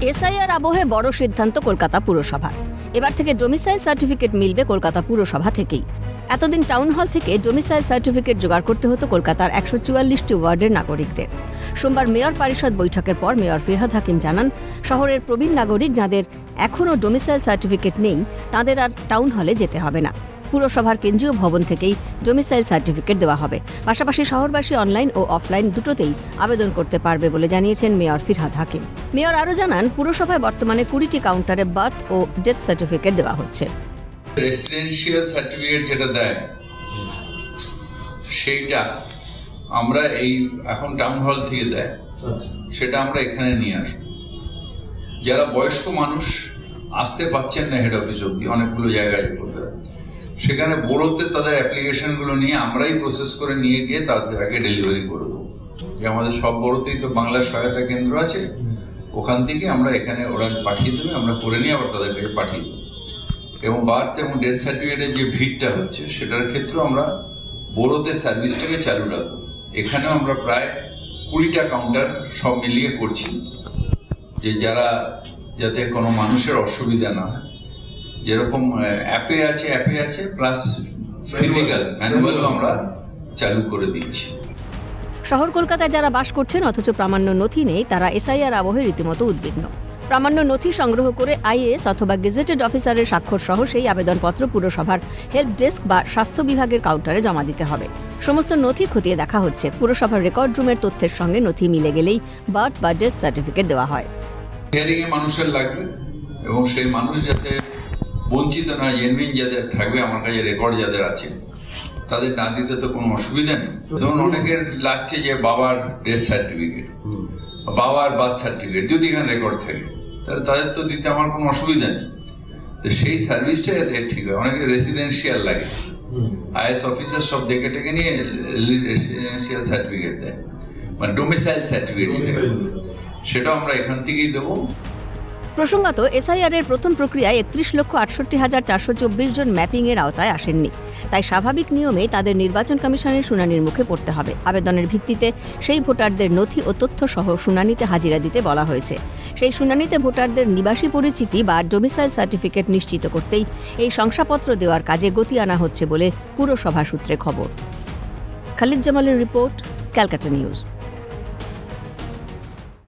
SIR আবহে বড় সিদ্ধান্ত কলকাতা পুরসভা। এবার থেকে ডোমিসাইল সার্টিফিকেট মিলবে কলকাতা পুরসভা থেকেই। এতদিন টাউন হল থেকে ডোমিসাইল সার্টিফিকেট জোগাড় করতে হতো কলকাতার একশো চুয়াল্লিশটি ওয়ার্ডের নাগরিকদের। সোমবার মেয়র পরিষদ বৈঠকের পর মেয়র ফিরহাদ হাকিম জানান, শহরের প্রবীণ নাগরিক যাদের এখনও ডোমিসাইল সার্টিফিকেট নেই, তাদের আর টাউন হলে যেতে হবে না। পুরসভার কেন্দ্রীয় ভবন থেকেই ডোমিসাইল সার্টিফিকেট দেওয়া হবে। পাশাপাশি শহরবাসী অনলাইন ও অফলাইন দুটোতেই আবেদন করতে পারবে বলে জানিয়েছেন মেয়র ফিরহাদ হাকিম। মেয়র আরও জানান, পুরসভায় বর্তমানে কুড়িটি কাউন্টারে বার্থ ও ডেথ সার্টিফিকেট দেওয়া হচ্ছে। রেসিডেন্সিয়াল সার্টিফিকেট যেটা দেয়, সেইটা আমরা এই এখন টাউন হল থেকে দেয়, সেটা আমরা এখানে নিয়ে আসব। যারা বয়স্ক মানুষ আসতে পাচ্ছেন না হেড অফিস অব্দি অনেকগুলো জায়গায় করতে। সেখানে বড়োতে তাদের অ্যাপ্লিকেশনগুলো নিয়ে আমরাই প্রসেস করে নিয়ে গিয়ে তাদেরকে ডেলিভারি করে দেবো। যে আমাদের সব বড়োতেই তো বাংলার সহায়তা কেন্দ্র আছে। ওখান থেকে আমরা এখানে ওরা পাঠিয়ে দেবে আমরা করে নিয়ে আবার তাদের কাছে পাঠিয়ে দেবো। এবং বার্থ এবং ডেথ সার্টিফিকেটের যে ভিড়টা হচ্ছে সেটার ক্ষেত্রেও আমরা বড়োতে সার্ভিসটাকে চালু রাখব। এখানেও আমরা প্রায় কুড়িটা কাউন্টার সব মিলিয়ে করছি। যে যারা যাতে কোনো মানুষের অসুবিধা না হয়। যেরকম অ্যাপে আছে অ্যাপে আছে প্লাস ফিজিক্যাল ম্যানুয়ালও আমরা চালু করে দিচ্ছি। শহর কলকাতায় যারা বাস করছেন অথচ প্রামাণ্য নথি নেই তারা এসআইআর আবহে রীতিমতো উদ্বিগ্ন। প্রামাণ্য নথি সংগ্রহ করে আইএএস অথবা গেজেটেড অফিসারের স্বাক্ষর সহ সেই আবেদনপত্র পুরসভার হেল্প ডেস্ক বা স্বাস্থ্য বিভাগের কাউন্টারে জমা দিতে হবে। সমস্ত নথি খতিয়ে দেখা হচ্ছে। পুরসভার রেকর্ড রুমের তথ্যের সঙ্গে নথি মিলে গেলেই বার্থ বা ডেথ সার্টিফিকেট দেওয়া হয়। হিয়ারিং এ মানুষের লাগবে এবং সেই মানুষ যাতে বঞ্চিত না জেনুইন যাদের থাকবে আমার কাছে রেকর্ড যাদের আছে তাদের না দিতে তো কোনো অসুবিধা নেই। ধরুন অনেকের লাগছে যে বাবার ডেথ সার্টিফিকেট বাবার বার্থ সার্টিফিকেট যদি এখানে রেকর্ড থাকে তাহলে তাদের তো দিতে আমার কোনো অসুবিধা নেই। তো সেই সার্ভিসটা যাতে ঠিক হয়। অনেকে রেসিডেন্সিয়াল লাগে। আইএস অফিসার সব দেখে টেকে নিয়ে রেসিডেন্সিয়াল সার্টিফিকেট দেয়। মানে ডোমিসাইল সার্টিফিকেট সেটাও আমরা এখান থেকেই দেবো। প্রসঙ্গত এসআইআর এর প্রথম প্রক্রিয়ায় একত্রিশ লক্ষ আটষট্টি হাজার চারশো চব্বিশ জন ম্যাপিং এর আওতায় আসেননি। তাই স্বাভাবিক নিয়মেই তাদের নির্বাচন কমিশনের শুনানির মুখে পড়তে হবে। আবেদনের ভিত্তিতে সেই ভোটারদের নথি ও তথ্য সহ শুনানিতে হাজিরা দিতে বলা হয়েছে। সেই শুনানিতে ভোটারদের নিবাসী পরিচিতি বা ডোমিসাইল সার্টিফিকেট নিশ্চিত করতেই এই শংসাপত্র দেওয়ার কাজে গতি আনা হচ্ছে বলে পুরসভা সূত্রে খবর। খালিদ জামালের রিপোর্ট, ক্যালকাটা নিউজ।